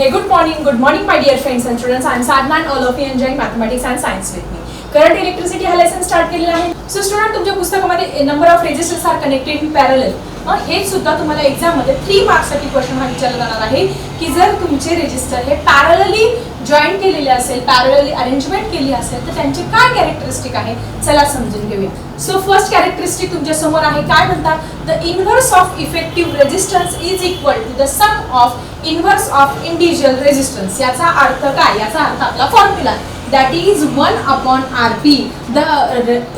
Hey, good morning, good morning, my dear friends and students. I'm Sadhna and all of you enjoying mathematics and science with me. Current electricity हा lesson start केलेला आहे so student तुमच्या पुस्तकामध्ये number of resistors are connected in parallel हे सुद्धा तुम्हाला एक्झाममध्ये three मार्क्ससाठी question हा विचारला जाणार आहे की जर तुमचे रेजिस्टर हे पॅरलली जॉईन केलेले असेल पॅरलली अरेंजमेंट केली असेल तर त्यांचे काय कॅरेक्टरिस्टिक आहे? चला समजून घेऊया. सो फर्स्ट कॅरेक्टरिस्टिक तुमच्यासमोर आहे काय म्हणतात? The inverse of effective resistance is equal to the sum of inverse of individual resistance याचा अर्थ काय? याचा अर्थ आपला formula that is one upon R P the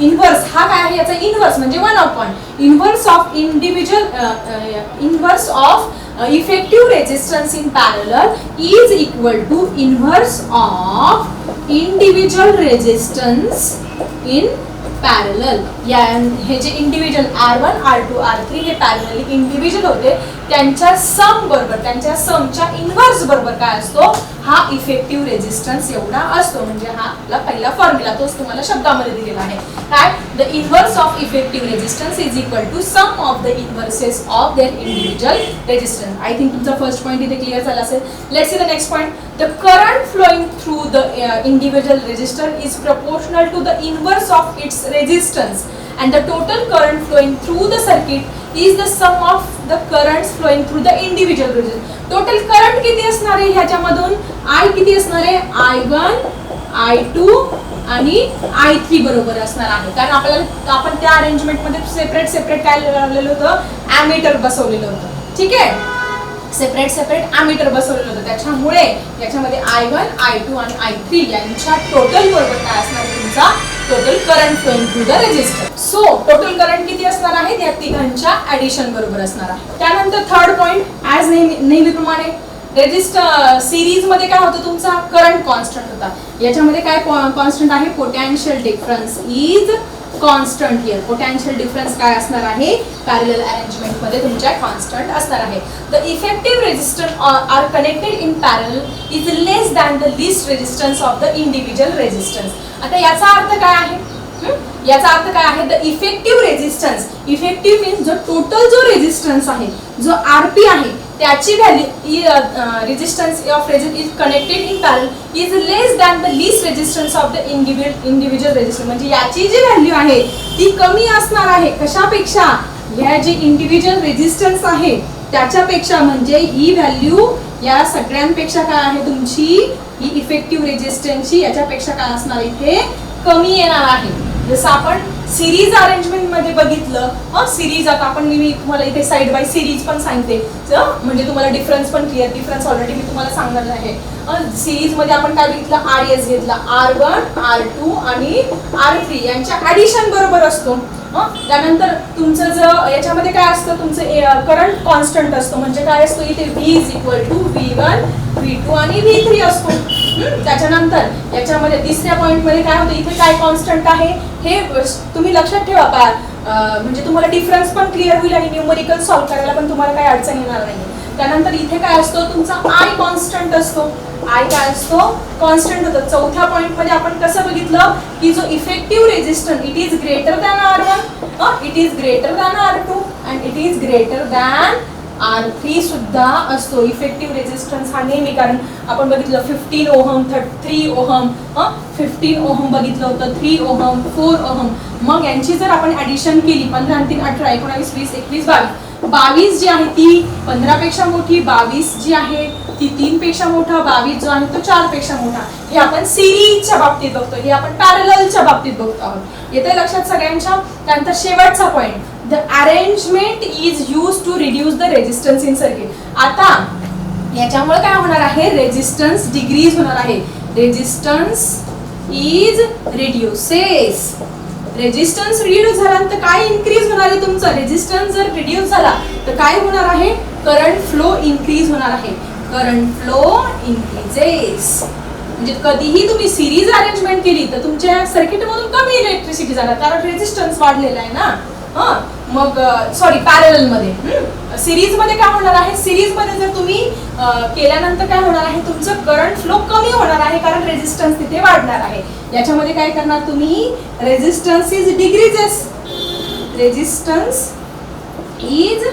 inverse हा काय आहे? याचा इन्व्हर्स म्हणजे one upon inverse of individual inverse of uh, effective resistance in parallel is equal to inverse of individual resistance in parallel या हे जे individual R one R two R three हे parallelly individual होते त्यांच्या सम बरोबर त्यांच्या समच्या inverse बरोबर काय असतो? हा इफेक्टिव्ह रेजिस्टन्स एवढा असतो. म्हणजे हा आपला पहिला फॉर्म्युला तोच तुम्हाला शब्दामध्ये दिलेला आहे. काय? The inverse of effective resistance is equal to sum of the inverses of their individual resistance I think तुमचा फर्स्ट पॉईंट इथे क्लिअर झाला असेल. Let see the next point The current flowing through the uh, individual resistor is proportional to the inverse of its resistance. And the total current flowing through the circuit is the sum of the currents flowing through the individual resistor. Total current किती असणार आहे ह्याच्यामधून? I किती असणार आहे? I one I two आणि I three बरोबर असणार आहे. कारण आपल्याला आपण त्या अरेंजमेंटमध्ये सेपरेट सेपरेट काय लावलेलं होतं? ॲमीटर बसवलेलं होतं. ठीक आहे? सेपरेट सेपरेट ॲमीटर बसवलेलं होतं. त्याच्यामुळे याच्यामध्ये आय वन आय टू आणि आय थ्री यांच्या टोटल बरोबर काय असणार तुमचा? Total current flowing through the resistor so total current किती असणार आहे? या तिघांच्या ऍडिशन बरोबर असणार आहे. त्यानंतर थर्ड पॉइंट ऍज नेहमी नेहमीप्रमाणे रेजिस्टर सिरीजमध्ये काय होतं तुमचा? करंट कॉन्स्टंट होता. याच्यामध्ये काय कॉन्स्टंट आहे? पोटॅन्शियल डिफरन्स इज कॉन्स्टंट येईल पोटॅन्शियल डिफरन्स काय असणार आहे? पॅरेल अरेंजमेंटमध्ये तुमच्या कॉन्स्टंट असणार आहे. The effective resistance are connected in parallel is less than the least resistance of the individual resistance आता याचा अर्थ काय आहे? याचा अर्थ काय आहे? The effective resistance effective means जो टोटल जो रेजिस्टन्स आहे जो आर पी आहे त्याची value resistance of resist is connected in parallel is less than the least resistance of the individual individual resistance म्हणजे याची जी व्हॅल्यू आहे ती कमी असणार आहे. कशापेक्षा? ह्या जे इंडिव्हिज्युअल रेजिस्टन्स आहे त्याच्यापेक्षा. म्हणजे ही व्हॅल्यू या सगळ्यांपेक्षा काय आहे तुमची? ही इफेक्टिव्ह रेजिस्टन्सची याच्यापेक्षा काय असणार? इथे कमी येणार आहे. जसं आपण सिरीज अरेंजमेंटमध्ये बघितलं सिरीज आता आपण मी तुम्हाला इथे साईड बाय सिरीज पण सांगते. म्हणजे तुम्हाला डिफरन्स पण क्लिअर डिफरन्स ऑलरेडी मी तुम्हाला सांगणार आहे. सिरीजमध्ये आपण काय बघितलं? आर एस घेतला. आर वन आर टू आणि आर थ्री यांच्या ऍडिशन बरोबर असतो. त्यानंतर तुमचं जर याच्यामध्ये काय असतं? तुमचं करंट कॉन्स्टंट असतो. म्हणजे काय असतो? इथे V is equal to V one V two आणि व्ही थ्री असतो. त्याच्यानंतर याच्यामध्ये तिसऱ्या पॉईंटमध्ये काय होतं? इथे काय कॉन्स्टंट आहे? हे तुम्ही लक्षात ठेवा का म्हणजे तुम्हाला डिफरन्स पण क्लिअर होईल आणि न्यूमरिकल सॉल्व्ह करायला पण तुम्हाला काही अडचण येणार नाही त्यानंतर इथे काय असतो? तुमचा आय कॉन्स्टंट असतो. आय काय असतो? कॉन्स्टंट होतो. चौथ्या पॉईंटमध्ये आपण कसं बघितलं? की जो effective resistance it is greater than R one it is greater than R two and it is greater than R three सुद्धा असतो. इफेक्टिव्ह रेजिस्टन्स हा नेहमी कारण आपण बघितलं fifteen ohm three ohm fifteen ohm बघितलं होतं थ्री ओहम फोर ओहम. मग यांची जर आपण ऍडिशन केली पंधरा तीन अठरा एकोणावीस वीस एकवीस बावीस. बावीस जी आहे ती पंधरा पेक्षा मोठी बावीस जी आहे ती तीन पेक्षा मोठा बावीस जो आहे तो चारपेक्षा मोठा. हे आपण सिरीजच्या बाबतीत बघतो. हे आपण पॅरलच्या बाबतीत बघतो आहोत. येते लक्षात सगळ्यांच्या? त्यानंतर शेवटचा point the arrangement is use to reduce the resistance in circuit आता याच्यामुळे काय होणार आहे? रेजिस्टन्स डिग्रीज होणार आहे. Resistance is reduces resistance reduce झाल्यानंतर काय इन्क्रीज होणार आहे तुमचं? रेजिस्टन्स जर रिड्यूस झाला तर काय होणार आहे? करंट फ्लो इन्क्रीज होणार आहे. करंट फ्लो इन्क्रीजेस म्हणजे कधीही तुम्ही सिरीज अरेंजमेंट केली तर तुमच्या सर्किटमधून कमी इलेक्ट्रिसिटी जाणार कारण रेजिस्टन्स वाढलेला आहे ना? हं. मग सॉरी पॅरलमध्ये. सिरीजमध्ये काय होणार आहे? सिरीजमध्ये जर तुम्ही केल्यानंतर काय होणार आहे? तुमचं करंट फ्लो कमी होणार आहे कारण रेजिस्टन्स तिथे वाढणार आहे. याच्यामध्ये काय करणार तुम्ही? Resistance is decreases resistance is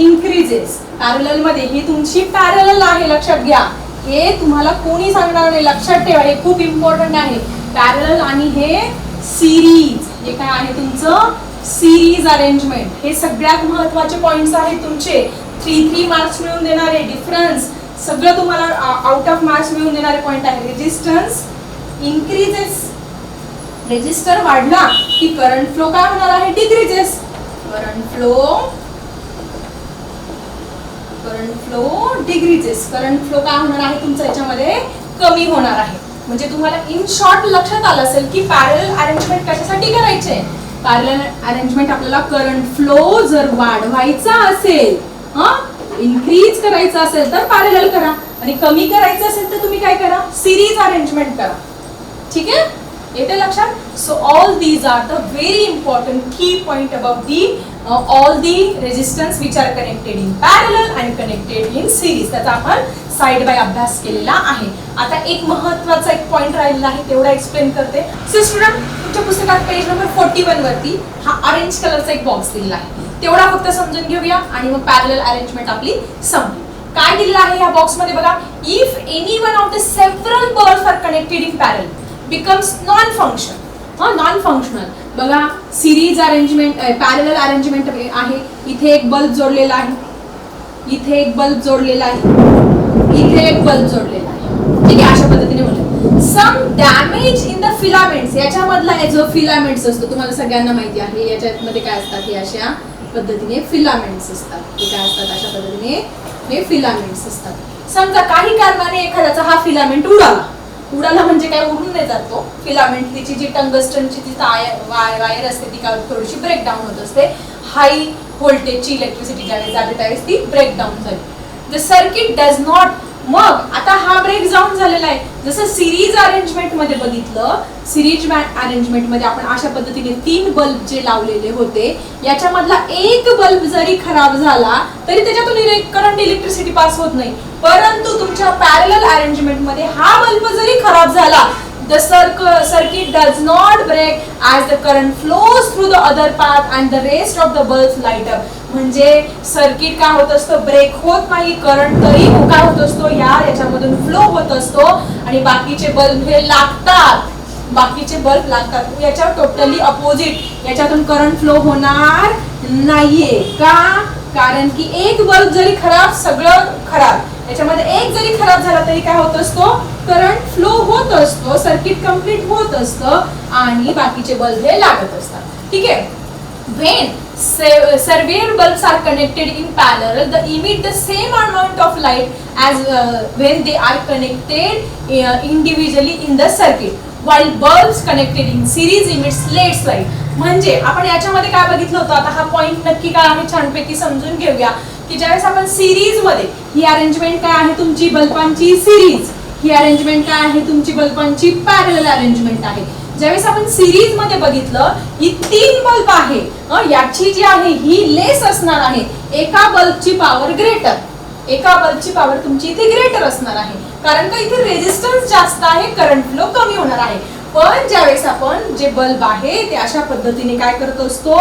increases पॅरलमध्ये ही तुमची पॅरल आहे लक्षात घ्या. हे तुम्हाला कोणी सांगणार नाही लक्षात ठेवा हे खूप इम्पॉर्टंट आहे. पॅरल आणि हे सिरीज हे काय आहे तुमचं? सिरीज अरेंजमेंट हे सगळ्यात महत्त्वाचे पॉइंट्स आहेत तुमचे. थ्री थ्री मार्क्स मिळून देणारे डिफरन्स सगळं तुम्हाला आउट ऑफ मार्क्स मिळून देणारे पॉइंट आहे. रेजिस्टन्स इन्क्रीजेस रेजिस्टर वाढला की करंट फ्लो काय होणार आहे? Decreases current flow current flow decreases current flow काय होणार आहे तुमचा याच्यामध्ये? कमी होणार आहे. म्हणजे तुम्हाला इन शॉर्ट लक्षात आलं असेल की पॅरल अरेंजमेंट कशासाठी करायचे? पॅरल अरेंजमेंट आपल्याला करंट फ्लो जर वाढवायचा असेल हा? इन्क्रीज करायचा असेल तर पॅरल करा. आणि कमी करायचं असेल तर तुम्ही काय करा? सिरीज अरेंजमेंट करा. ठीक आहे? येते लक्षात? So all these are the very important key point about the all the resistance which are connected in parallel and connected in series त्याचा आपण साईड बाय अभ्यास केलेला आहे. आता एक महत्त्वाचा एक पॉईंट राहिलेला आहे तेवढा एक्सप्लेन करते. सो स्टुडंट तुमच्या पुस्तकात पेज नंबर फोर्टी वन वरती हा ऑरेंज कलरचा एक बॉक्स दिलेला आहे. तेवढा फक्त समजून घेऊया आणि मग पॅरल अरेंजमेंट आपली संपली. काय दिलेलं आहे या बॉक्समध्ये बघा? If any one of the several bulbs are connected in parallel becomes non function हा नॉन फंक्शनल बघा सिरीज अरेंजमेंट पॅरल अरेंजमेंट आहे. इथे एक बल्ब जोडलेला आहे. इथे एक बल्ब जोडलेला आहे. इथे एक बल्ब जोडलेला आहे. ठीक आहे अशा पद्धतीने म्हणलं some damage in the filaments याच्यामधला जो फिलामेंट्स असतो तुम्हाला सगळ्यांना माहिती आहे. याच्यामध्ये काय असतात हे अशा पद्धतीने फिलामेंट्स असतात. हे काय असतात? अशा पद्धतीने हे फिलामेंट्स असतात. समजा काही कारणाने एखाद्याचा हा फिलामेंट उडाला. उडाला म्हणजे काय? उडून नाही जातो तो. फिलामेंट तिची जी टंगस्टनची ती वायर वायर असते ती काय थोडीशी ब्रेकडाऊन होत असते. हाय व्होल्टेजची इलेक्ट्रिसिटी ज्यावेळेस जाते त्यावेळेस ती ब्रेकडाऊन झाली. द सर्किट डज नॉट मग आता हा ब्रेक जाऊन झालेला आहे. जसं सिरीज अरेंजमेंटमध्ये बघितलं सिरीज अरेंजमेंटमध्ये आपण अशा पद्धतीने तीन बल्ब जे लावलेले होते याच्यामधला एक बल्ब जरी खराब झाला तरी त्याच्यातून करंट इलेक्ट्रिसिटी पास होत नाही. परंतु तुमच्या पॅरल अरेंजमेंटमध्ये हा बल्ब जरी खराब झाला the सर्क circuit does not break as the current flows through the other path and the rest of the bulbs light up. म्हणजे सर्किट काय होत असतं ब्रेक होत नाही करंट तरी काय होत असतो या याच्यामधून फ्लो होत असतो. आणि बाकीचे बल्ब हे लागतात. बाकीचे बल्ब लागतात. याच्या टोटली अपोजिट याच्यातून करंट फ्लो होणार नाहीये. का? कारण की एक बल्ब जरी खराब सगळं खराब. याच्यामध्ये एक जरी खराब झाला तरी काय होत असतो? करंट फ्लो होत असतो. सर्किट कंप्लीट होत असतं. आणि बाकीचे बल्ब हे लागत असतात. ठीक? आहे when severe bulbs are connected in parallel they emit the same amount of light as uh, when they are connected uh, individually in the circuit while bulbs connected in series emits less light म्हणजे आपण याच्यामध्ये काय बघितलं होतं आता हा point नक्की काय आहे छानपैकी समजून घेऊया की ज्यावेळेस आपण सिरीजमध्ये ही अरेंजमेंट काय आहे तुमची बल्बांची सिरीज ही अरेंजमेंट काय आहे तुमची बल्बांची पॅरल अरेंजमेंट आहे ज्यावेळेस आपण सिरीजमध्ये बघितलं ही तीन बल्ब आहे याची जी आहे ही लेस असणार आहे. एका बल्बची पॉवर ग्रेटर एका बल्बची पॉवर तुमची इथे ग्रेटर असणार आहे. कारण का इथे रेजिस्टन्स जास्त आहे करंट फ्लो कमी होणार आहे. पण ज्यावेळेस आपण जे बल्ब आहे ते अशा पद्धतीने काय करत असतो?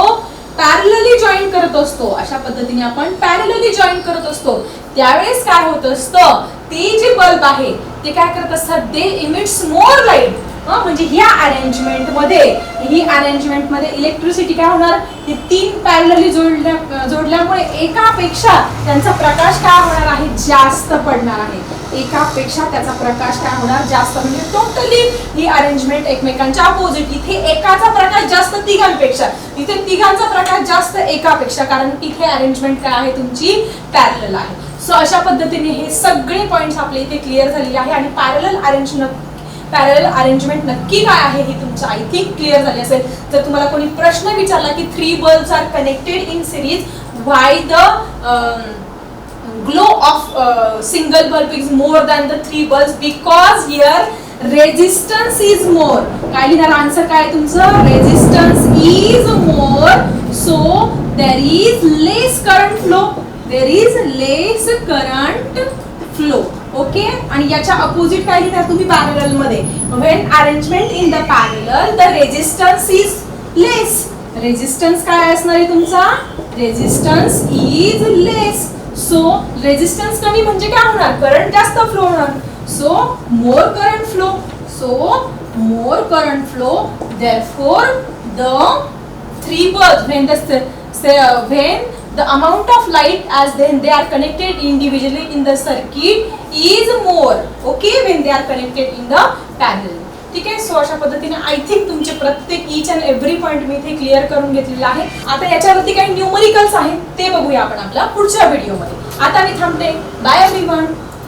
पॅरलली जॉईन करत असतो. अशा पद्धतीने आपण पॅरलली जॉईन करत असतो. त्यावेळेस काय होत असतं? ती जी बल्ब आहे ते काय करत असतात? दे इमिट्स मोर लाइट म्हणजे ह्या अरेंजमेंटमध्ये ही अरेंजमेंटमध्ये इलेक्ट्रिसिटी काय होणार? हे तीन पॅरलली जोडल्या जोडल्यामुळे एकापेक्षा त्यांचा प्रकाश काय होणार आहे? जास्त पडणार आहे. एकापेक्षा त्याचा प्रकाश काय होणार? जास्त म्हणजे टोटली ही अरेंजमेंट एकमेकांच्या अपोजिट इथे एकाचा प्रकाश जास्त तिघांपेक्षा. इथे तिघांचा प्रकाश जास्त एकापेक्षा. कारण इथे अरेंजमेंट काय आहे? तुमची पॅरल आहे. सो अशा पद्धतीने हे सगळे पॉईंट्स आपले इथे क्लिअर झालेले आहे. आणि पॅरल अरेंजमेंट पॅरल अरेंजमेंट नक्की काय आहे हे तुमचं आय थिंक क्लिअर झाले असेल. जर तुम्हाला कोणी प्रश्न विचारला की three bulbs are connected in series why the glow of uh, single bulb is more than the three bulbs because here resistance is more. काय लिहिणार आन्सर काय तुमचं? Resistance is more so there is less current flow there is less current flow okay? आणि याच्या opposite काय लिहिता तुम्ही पॅरलमध्ये when arrangement in the parallel the resistance is less resistance काय असणार आहे तुमचा? Resistance is less so resistance कमी म्हणजे काय होणार? करंट जास्त फ्लो होणार. So more current flow so more current flow therefore the three bulbs when the when the amount of light as then they are connected individually in the circuit is more okay when they are connected in the parallel ठीक आहे? So अशा पद्धतीने I think तुमचे प्रत्येक each and every point मी इथे clear करून घेतलेला आहे. आता याच्यावरती काही न्यूमरिकल्स आहेत ते बघूया आपण आपल्या पुढच्या व्हिडिओमध्ये आता मी थांबते. Bye every